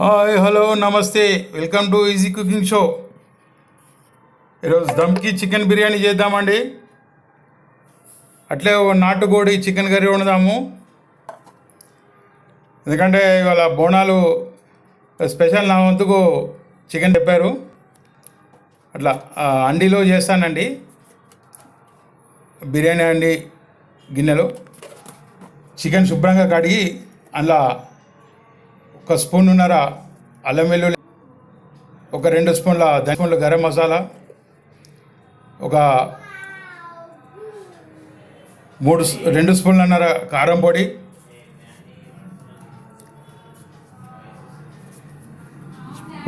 Hi hello నమస్తే. Welcome to easy cooking show. ఈరోజు దమ్కి చికెన్ బిర్యానీ చేద్దామండి. అట్లే ఓ నాటుకోడి చికెన్ కర్రీ వండుదాము. ఎందుకంటే ఇవాళ బోనాలు స్పెషల్ నా వంతుకు చికెన్ చెప్పారు. అట్లా అండిలో చేస్తానండి. బిర్యానీ అండి గిన్నెలో. చికెన్ శుభ్రంగా కడిగి అందులో ఒక స్పూన్ ఉన్నర అల్లం వెల్లుల్లి ఒక రెండు స్పూన్ల స్పూన్ల గరం మసాలా ఒక మూడు రెండు స్పూన్లన్నర కారం పొడి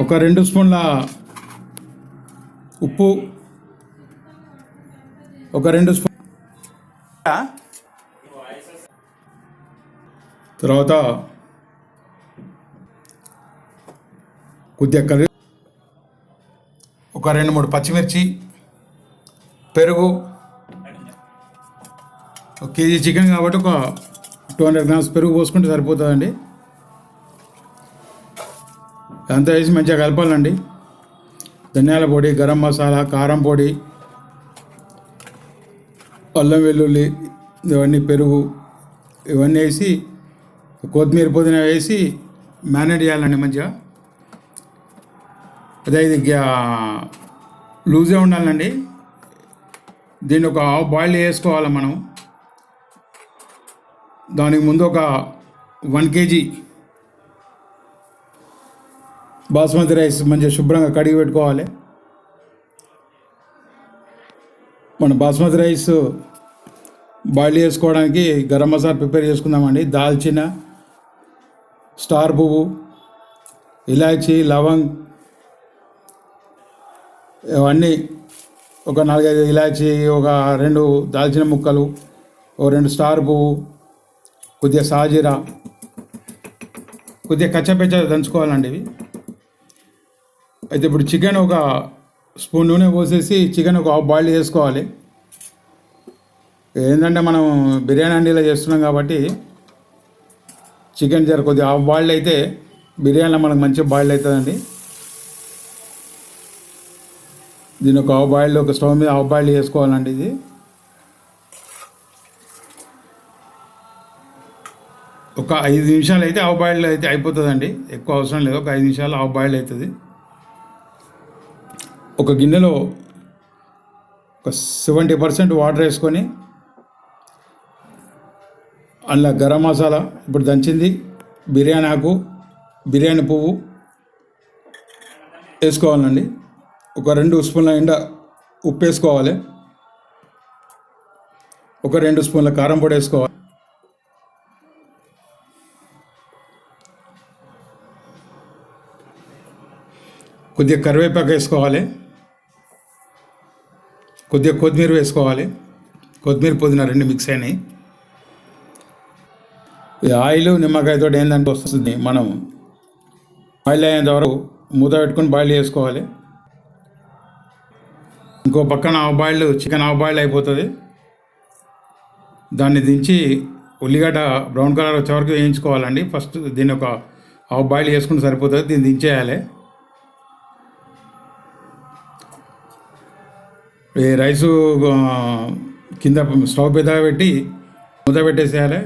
ఒక రెండు స్పూన్ల ఉప్పు ఒక రెండు స్పూన్ తర్వాత కొద్దిగా కలి ఒక రెండు మూడు పచ్చిమిర్చి పెరుగు ఒక కేజీ చికెన్ కాబట్టి ఒక టూ హండ్రెడ్ గ్రామ్స్ పెరుగు పోసుకుంటే సరిపోతుందండి. అంతా వేసి మంచిగా కలపాలండి. ధనియాల పొడి గరం మసాలా కారం పొడి అల్లం వెల్లుల్లి ఇవన్నీ పెరుగు ఇవన్నీ వేసి కొత్తిమీర పుదీనా వేసి మేనేజ్ చేయాలండి మంచిగా. అదే ఇది లూజే ఉండాలండి. దీన్ని ఒక హాఫ్ బాయిల్ చేసుకోవాలి మనం. దానికి ముందు ఒక వన్ కేజీ బాస్మతి రైస్ మంచిగా శుభ్రంగా కడిగి పెట్టుకోవాలి. మన బాస్మతి రైస్ బాయిల్ చేసుకోవడానికి గరం మసాలా ప్రిపేర్ చేసుకుందామండి. దాల్చిన స్టార్ పువ్వు ఇలాచి లవంగ్ ఇవన్నీ ఒక నాలుగైదు ఇలాచి ఒక రెండు దాల్చిన ముక్కలు ఒక రెండు స్టార్ పువ్వు కొద్దిగా సాజీరా కొద్దిగా కచ్చపెచ్చ దంచుకోవాలండి ఇవి. అయితే ఇప్పుడు చికెన్ ఒక స్పూన్ నూనె పోసేసి చికెన్ ఒక హాఫ్ బాయిల్ చేసుకోవాలి. ఏంటంటే మనం బిర్యానీ అండీలో చేస్తున్నాం కాబట్టి చికెన్ జర కొద్దిగా హాఫ్ బాయిల్డ్ అయితే బిర్యానీలో మనకు మంచి బాయిల్డ్ అవుతుందండి. దీని ఒక ఆవు బాయిల్ ఒక స్టవ్ మీద ఆవు బాయిల్ వేసుకోవాలండి ఇది. ఒక ఐదు నిమిషాలు అయితే ఆవు బాయిల్ అయితే అయిపోతుందండి. ఎక్కువ అవసరం లేదు. ఒక ఐదు నిమిషాలు ఆవు బాయిల్ అవుతుంది ఒక గిన్నెలో ఒక సెవెంటీ పర్సెంట్ వాటర్ వేసుకొని అందులో గరం మసాలా ఇప్పుడు దంచింది బిర్యానీ ఆకు బిర్యానీ పువ్వు వేసుకోవాలండి. ఒక రెండు స్పూన్ల ఎండ ఉప్పు వేసుకోవాలి. ఒక రెండు స్పూన్ల కారం పొడి వేసుకోవాలి. కొద్దిగా కరివేపాకు వేసుకోవాలి. కొద్దిగా కొత్తిమీర వేసుకోవాలి. కొత్తిమీర పుదీనా రెండు మిక్స్ అయినాయి. ఈ ఆయిల్ నిమ్మకాయతో ఏంటంటే వస్తుంది. మనం ఆయిల్ అయ్యేంత వరకు మూత పెట్టుకొని బాయిల్ చేసుకోవాలి. ఇంకో పక్కన ఆవు బాయిల్ చికెన్ హాఫ్ బాయిల్ అయిపోతుంది. దాన్ని దించి ఉల్లిగడ్డ బ్రౌన్ కలర్ వచ్చే వరకు వేయించుకోవాలండి. ఫస్ట్ దీన్ని ఒక హాఫ్ బాయిల్ చేసుకుంటే సరిపోతుంది. దీన్ని దించేయాలి. ఈ రైసు కింద స్టవ్ పెద్దగా పెట్టి మూత పెట్టేసేయాలి.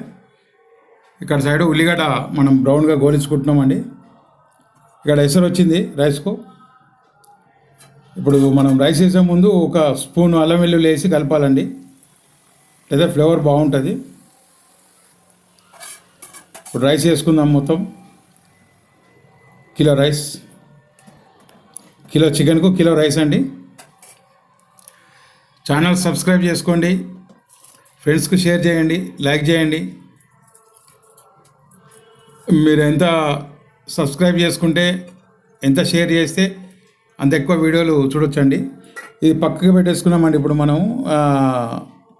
ఇక్కడ సైడ్ ఉల్లిగడ్డ మనం బ్రౌన్గా గోలించుకుంటున్నామండి. ఇక్కడ ఎసరు వచ్చింది రైస్కు. ఇప్పుడు మనం రైస్ వేసే ముందు ఒక స్పూన్ అల్లం వెల్లుల్లి వేసి కలపాలండి. లేదా ఫ్లేవర్ బాగుంటుంది. ఇప్పుడు రైస్ వేసుకుందాం మొత్తం. కిలో రైస్ కిలో చికెన్కు కిలో రైస్ అండి. ఛానల్ సబ్స్క్రైబ్ చేసుకోండి. ఫ్రెండ్స్కు షేర్ చేయండి. లైక్ చేయండి. మీరు ఎంత సబ్స్క్రైబ్ చేసుకుంటే ఎంత షేర్ చేస్తే అంత ఎక్కువ వీడియోలు చూడొచ్చండి. ఇది పక్కకి పెట్టేసుకున్నామండి ఇప్పుడు మనం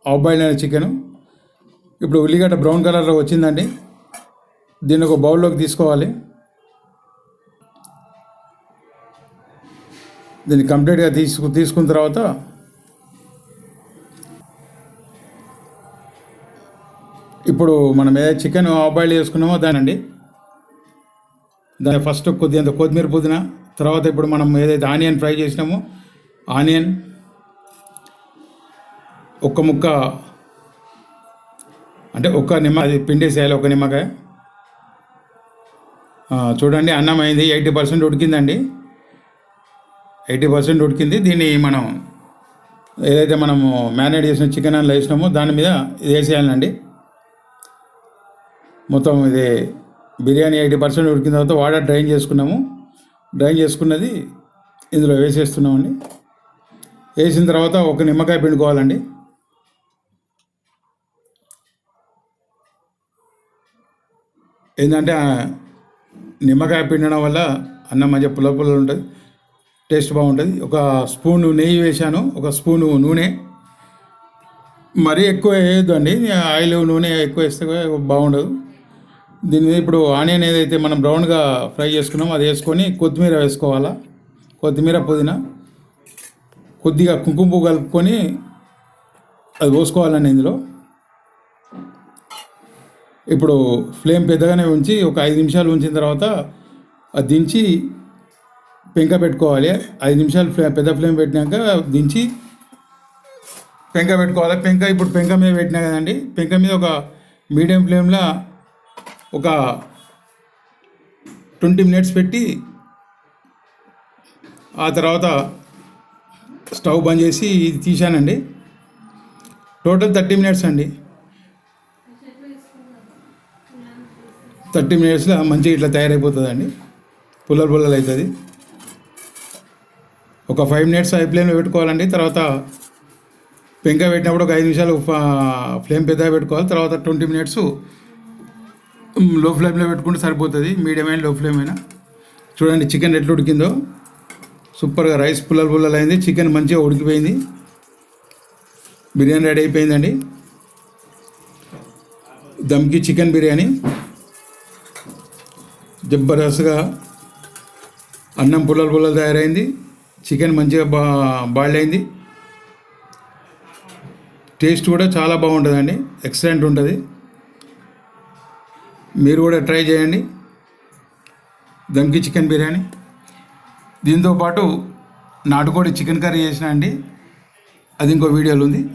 హాఫ్ బాయిల్ అయిన చికెన్. ఇప్పుడు ఉల్లిగడ్డ బ్రౌన్ కలర్లో వచ్చిందండి. దీన్ని ఒక బౌల్లోకి తీసుకోవాలి. దీన్ని కంప్లీట్గా తీసుకు తీసుకున్న తర్వాత ఇప్పుడు మనం ఏ చికెన్ ఆఫ్ బాయిల్ చేసుకున్నామో దానండి. దాని ఫస్ట్ కొద్దిగా కొత్తిమీర పుదీనా తర్వాత ఇప్పుడు మనం ఏదైతే ఆనియన్ ఫ్రై చేసినామో ఆనియన్ ఒక్క ముక్క అంటే ఒక్క నిమ్మ అది పిండేసేయాలి ఒక నిమ్మకాయ. చూడండి అన్నం అయింది ఎయిటీ పర్సెంట్ ఉడికిందండి. ఎయిటీ పర్సెంట్ ఉడికింది. దీన్ని మనం ఏదైతే మనము మ్యారినేట్ చేసిన చికెన్ అందులో వేసినామో దాని మీద ఇది వేసేయాలండి. మొత్తం ఇది బిర్యానీ ఎయిటీ పర్సెంట్ ఉడికిన తర్వాత వాటర్ డ్రైన్ చేసుకున్నాము. డ్రైన్ చేసుకున్నది ఇందులో వేసేస్తున్నామండి. వేసిన తర్వాత ఒక నిమ్మకాయ పిండుకోవాలండి. ఏంటంటే నిమ్మకాయ పిండడం వల్ల అన్నం మంచిగా పుల్ల పుల్ల ఉంటుంది టేస్ట్ బాగుంటుంది. ఒక స్పూను నెయ్యి వేశాను ఒక స్పూను నూనె. మరీ ఎక్కువ వేయొద్దు అండి ఆయిల్ నూనె ఎక్కువ వేస్తే బాగుండదు. దీని మీద ఇప్పుడు ఆనియన్ ఏదైతే మనం బ్రౌన్గా ఫ్రై చేసుకున్నామో అది వేసుకొని కొత్తిమీర వేసుకోవాలా? కొత్తిమీర పుదీనా. కొద్దిగా కుంకుమ కలుపుకొని అది పోసుకోవాలండి ఇందులో. ఇప్పుడు ఫ్లేమ్ పెద్దగానే ఉంచి ఒక ఐదు నిమిషాలు ఉంచిన తర్వాత అది దించి పెంక పెట్టుకోవాలి. ఐదు నిమిషాలు ఫ్లే పెద్ద ఫ్లేమ్ పెట్టినాక దించి పెంక పెట్టుకోవాలి? పెంక ఇప్పుడు పెంక మీద పెట్టినా కదండి? పెంక మీద ఒక మీడియం ఫ్లేమ్లో ఒక ట్వంటీ మినిట్స్ పెట్టి ఆ తర్వాత స్టవ్ బంద్ చేసి ఇది తీశానండి. టోటల్ థర్టీ మినిట్స్ అండి. థర్టీ మినిట్స్లో మంచిగా ఇట్లా తయారైపోతుందండి. పుల్లలు పుల్లలు అవుతుంది ఒక ఫైవ్ మినిట్స్ హై ఫ్లేమ్లో పెట్టుకోవాలండి. తర్వాత పెంక పెట్టినప్పుడు ఒక ఐదు నిమిషాలు ఫ్లేమ్ పెద్దగా పెట్టుకోవాలి. తర్వాత ట్వంటీ మినిట్స్ లో ఫ్లేమ్లో పెట్టుకుంటే సరిపోతుంది. మీడియం అయినా లో ఫ్లేమ్ అయినా. చూడండి చికెన్ ఎట్లా ఉడికిందో. సూపర్గా రైస్ పుల్లలు పుల్లలు అయింది. చికెన్ మంచిగా ఉడికిపోయింది. బిర్యానీ రెడీ అయిపోయిందండి. దమ్కి చికెన్ బిర్యానీ. జబర్దస్త్గా అన్నం పుల్లలు పుల్లలు తయారైంది. చికెన్ మంచిగా బా బాయిల్ అయింది. టేస్ట్ కూడా చాలా బాగుంటుందండి. ఎక్సలెంట్ ఉంటుంది. మీరు కూడా ట్రై చేయండి. దమ్కి చికెన్ బిర్యానీ. దీంతో పాటు నాటుకోడి చికెన్ కర్రీ చేసిన అండి. అది ఇంకో వీడియోలో ఉంది.